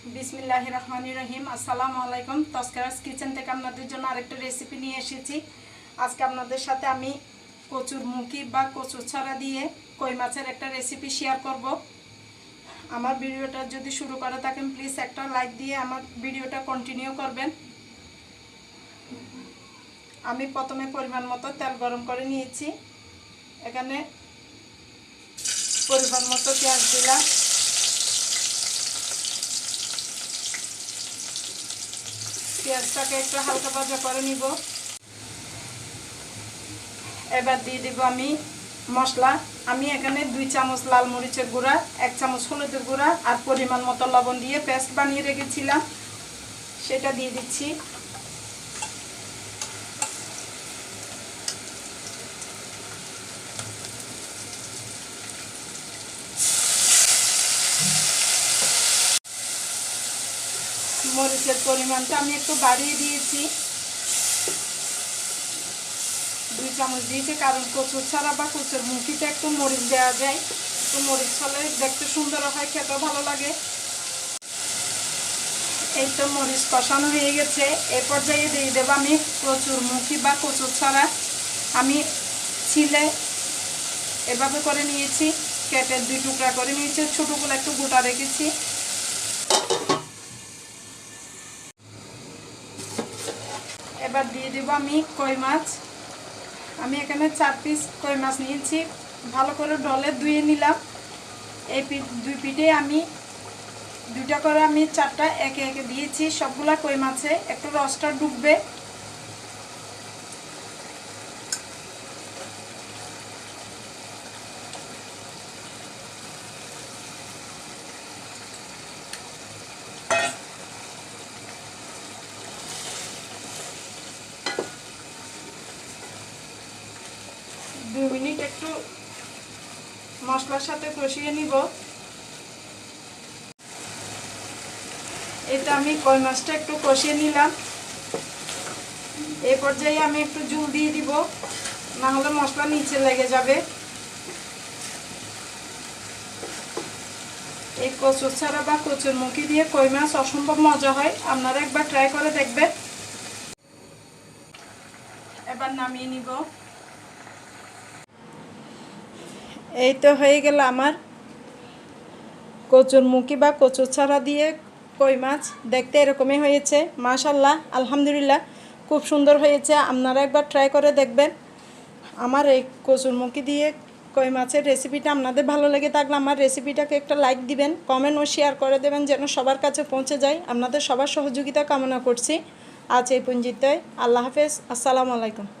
বিসমিল্লাহ রহমান রহিম আসসালামু আলাইকুম। তস্কারাস কিচেন থেকে আপনাদের জন্য আরেকটা রেসিপি নিয়ে এসেছি। আজকে আপনাদের সাথে আমি কচুর মুখি বা কচুর ছড়া দিয়ে কই মাছের একটা রেসিপি শেয়ার করব। আমার ভিডিওটা যদি শুরু করে থাকেন প্লিজ একটা লাইক দিয়ে আমার ভিডিওটা কন্টিনিউ করবেন। আমি প্রথমে পরিমাণ মতো তেল গরম করে নিয়েছি। এখানে পরিমাণ মতো পেঁয়াজ দিলাম। পেঁয়াজটাকে একটু হালকা ভাজা করে নিব। এবার দিয়ে দিব আমি মশলা। আমি এখানে দুই চামচ লাল মরিচের গুঁড়া, এক চামচ হলুদের গুঁড়া আর পরিমাণ মতো লবণ দিয়ে পেস্ট বানিয়ে রেখেছিলাম। সেটা দিয়ে দিচ্ছি। মরিচের পরিমাণটা আমি একটু বাড়িয়ে দিয়েছি। দুই চামচ দিয়েছি, কারণ কচুর ছাড়া বা কচুর মুখিতে একটু মরিচ দেওয়া যায়। একটু মরিচ হলে দেখতে সুন্দর হয়, খেতেও ভালো লাগে। এই তো মরিচ কষানো হয়ে গেছে। এ পর্যায়ে দিয়ে দেবো আমি প্রচুর মুখি বা কচুর ছাড়া। আমি ছিলে এভাবে করে নিয়েছি, কেটে দুই টুকরা করে নিয়েছি, ছোটোগুলো একটু গোটা রেখেছি। এবার দিয়ে দেব আমি কই মাছ। আমি এখানে চার পিস কই মাছ নিয়েছি। ভালো করে ডলে ধুয়ে নিলাম। এই দুই পিঠে আমি দুইটা করে আমি চারটা একে একে দিয়েছি। সবগুলা কই মাছে। একটু রসটা ডুববে। দুই মিনিট একটু মশলার সাথে কষিয়ে নিব। এটা আমি কই মাছটা একটু কষিয়ে নিলাম। এই পর্যায়ে আমি একটু জল দিয়ে দিব, না হলে মশলা নিচে লেগে যাবে। এই কচুর ছাড়া বা কচুর মুখি দিয়ে কই মাছ অসম্ভব মজা হয়। আপনারা একবার ট্রাই করে দেখবেন। এবার নামিয়ে নিব। এই তো হয়ে গেল আমার। কচুর মুখি বা কচুর ছাড়া দিয়ে কই মাছ, দেখতে এরকমই হয়েছে। মাশাল্লাহ আলহামদুলিল্লাহ, খুব সুন্দর হয়েছে। আপনারা একবার ট্রাই করে দেখবেন। আমার এই কচুর মুখি দিয়ে কই মাছের রেসিপিটা আপনাদের ভালো লেগে থাকলে আমার রেসিপিটাকে একটা লাইক দিবেন কমেন্ট ও শেয়ার করে দেবেন যেন সবার কাছে পৌঁছে যায়। আপনাদের সবার সহযোগিতা কামনা করছি। আজ এই পুঞ্জিতে আল্লাহ হাফেজ। আসসালামু আলাইকুম।